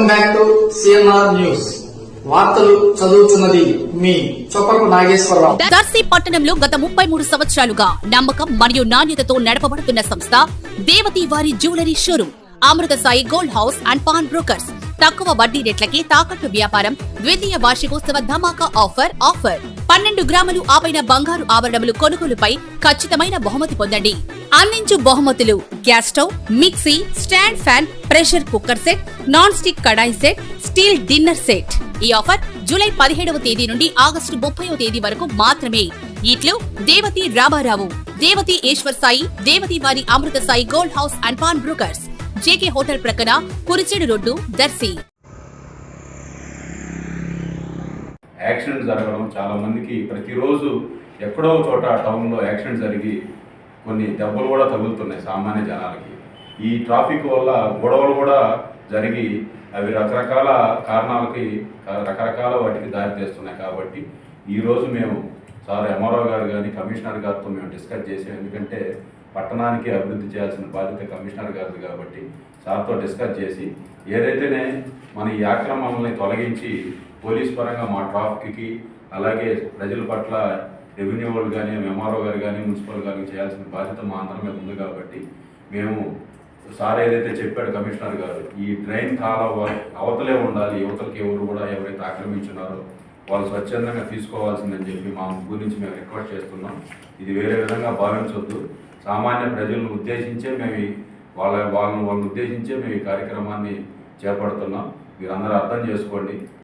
Welcome back to CNR news వార్తలు చదువుతున్నది మీ చొప్పకు నాగేశ్వరరావు. దర్శి పట్టణంలో గత ముప్పై మూడు సంవత్సరాలుగా నమ్మకం మరియు నాణ్యతతో నడపబడుతున్న సంస్థ దేవతి వారి jewellery showroom Amrutha Sai gold house and pawn brokers. తక్కువ వడ్డీ రేట్లకి తాకట్టు వ్యాపారం ద్వితీయ వార్షికోత్సవ ధమాకా ఆఫర్ ఆఫర్. పన్నెండు గ్రాములు ఆపైన బంగారు ఆభరణములు కొనుగోలుపై ఖచ్చితమైన బహుమతి పొందండి. అందించు బహుమతులు gas stove mixie stand fan pressure cooker set non stick kadai set steel dinner set. ఈ ఆఫర్ జూలై పదిహేడవ తేదీ నుండి ఆగస్టు ముప్పైవ తేదీ వరకు మాత్రమే. ఇట్లు దేవతి రామారావు దేవతి ఈశ్వర్ సాయి దేవతి వారి Amrutha Sai gold house and pawn brokers. JK hotel ప్రక్కన కురిచేడు రోడ్డు దర్శి. యాక్సిడెంట్ జరగడం చాలా మందికి ప్రతిరోజు ఎక్కడో చోట టౌన్లో యాక్సిడెంట్ జరిగి కొన్ని దెబ్బలు కూడా తగులుతున్నాయి సామాన్య జనాలకి. ఈ ట్రాఫిక్ వల్ల గొడవలు కూడా జరిగి అవి రకరకాల కారణాలకి రకరకాల వాటికి దారితీస్తున్నాయి కాబట్టి ఈరోజు మేము సార్ ఎంఆర్ఓ గారు కానీ కమిషనర్ గారితో మేము డిస్కస్ చేసాం. ఎందుకంటే పట్టణానికి అభివృద్ధి చేయాల్సిన బాధ్యత కమిషనర్ గారిది కాబట్టి సార్తో డిస్కస్ చేసి ఏదైతేనే మన ఈ ఆక్రమణల్ని తొలగించి పోలీస్ పరంగా మా ట్రాఫిక్కి అలాగే ప్రజల పట్ల రెవెన్యూ వాళ్ళు కానీ ఎంఆర్ఓ గారు కానీ మున్సిపల్ గారికి చేయాల్సిన బాధ్యత మా అందరి మీద ఉంది కాబట్టి మేము సార్ ఏదైతే చెప్పాడు కమిషనర్ గారు ఈ డ్రైన్ కాల అవతలే ఉండాలి యువతలకి ఎవరు కూడా ఎవరైతే ఆక్రమించున్నారో వాళ్ళు స్వచ్ఛందంగా తీసుకోవాల్సిందని చెప్పి మా గురించి మేము రిక్వెస్ట్ చేస్తున్నాం. ఇది వేరే విధంగా భావించవద్దు సామాన్య ప్రజలను ఉద్దేశించే మేము వాళ్ళ వాళ్ళని వాళ్ళని ఉద్దేశించే మేము ఈ కార్యక్రమాన్ని చేపడుతున్నాం. మీరందరూ అర్థం చేసుకోండి.